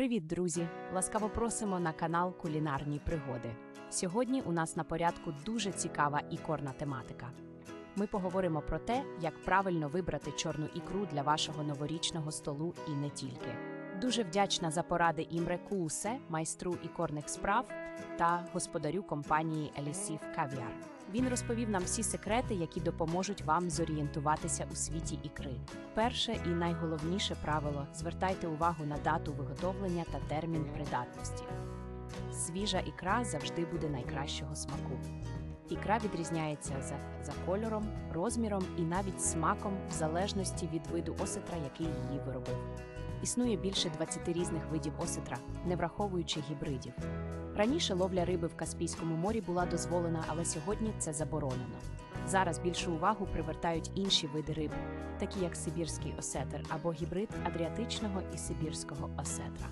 Привіт, друзі! Ласкаво просимо на канал Кулінарні пригоди. Сьогодні у нас на порядку дуже цікава ікорна тематика. Ми поговоримо про те, як правильно вибрати чорну ікру для вашого новорічного столу і не тільки. Дуже вдячна за поради Імре Куусе, майстру ікорних справ та господарю компанії Елісів Кав'яр. Він розповів нам всі секрети, які допоможуть вам зорієнтуватися у світі ікри. Перше і найголовніше правило звертайте увагу на дату виготовлення та термін придатності. Свіжа ікра завжди буде найкращого смаку. Ікра відрізняється за, за кольором, розміром і навіть смаком в залежності від виду осетра, який її виробив. Існує більше 20 різних видів осетра, не враховуючи гібридів. Раніше ловля риби в Каспійському морі була дозволена, але сьогодні це заборонено. Зараз більшу увагу привертають інші види риб, такі як сибірський осетр або гібрид адріатичного і сибірського осетра.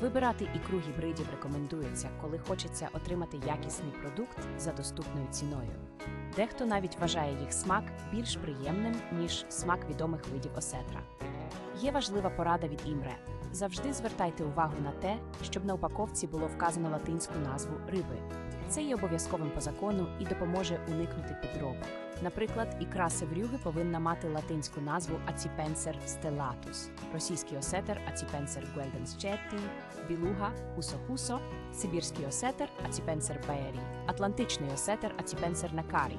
Вибирати ікру гібридів рекомендується, коли хочеться отримати якісний продукт за доступною ціною. Дехто навіть вважає їх смак більш приємним, ніж смак відомих видів осетра. Є важлива порада від імре. Завжди звертайте увагу на те, щоб на упаковці було вказано латинську назву риби. Це є обов'язковим по закону і допоможе уникнути підробок. Наприклад, ікра севрюги повинна мати латинську назву Аціпенсер stellatus, російський осетер Аціпенсер gueldenschetti, білуга Хусо-Хусо, сибірський осетер Аціпенсер беері, атлантичний осетер Аціпенсер накарі.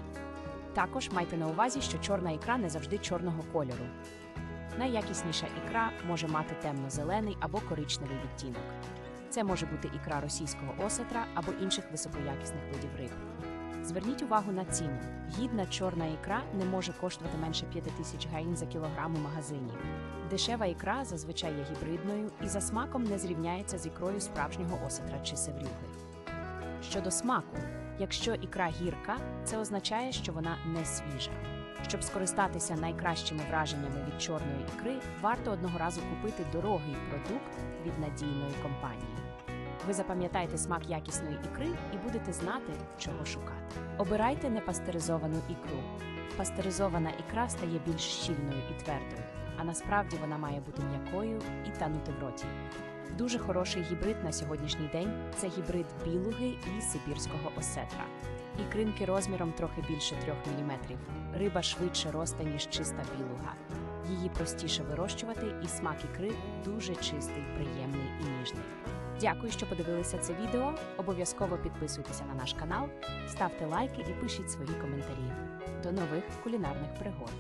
Також майте на увазі, що чорна ікра не завжди чорного кольору. Найякісніша ікра може мати темно-зелений або коричневий відтінок. Це може бути ікра російського осетра або інших високоякісних видів риб. Зверніть увагу на ціну. Гідна чорна ікра не може коштувати менше 5 тисяч гаїн за кілограм у магазині. Дешева ікра зазвичай є гібридною і за смаком не зрівняється з ікрою справжнього осетра чи севрюги. Щодо смаку, якщо ікра гірка, це означає, що вона не свіжа. Щоб скористатися найкращими враженнями від чорної ікри, варто одного разу купити дорогий продукт від надійної компанії. Ви запам'ятаєте смак якісної ікри і будете знати, чого шукати. Обирайте непастеризовану ікру. Пастеризована ікра стає більш щільною і твердою, а насправді вона має бути м'якою і танути в роті. Дуже хороший гібрид на сьогоднішній день це гібрид білуги і сибірського осетра. Ікринки розміром трохи більше 3 мм. Риба швидше росте, ніж чиста білуга. Її простіше вирощувати, і смак ікри дуже чистий, приємний і ніжний. Дякую, що подивилися це відео. Обов'язково підписуйтеся на наш канал, ставте лайки і пишіть свої коментарі. До нових кулінарних пригод!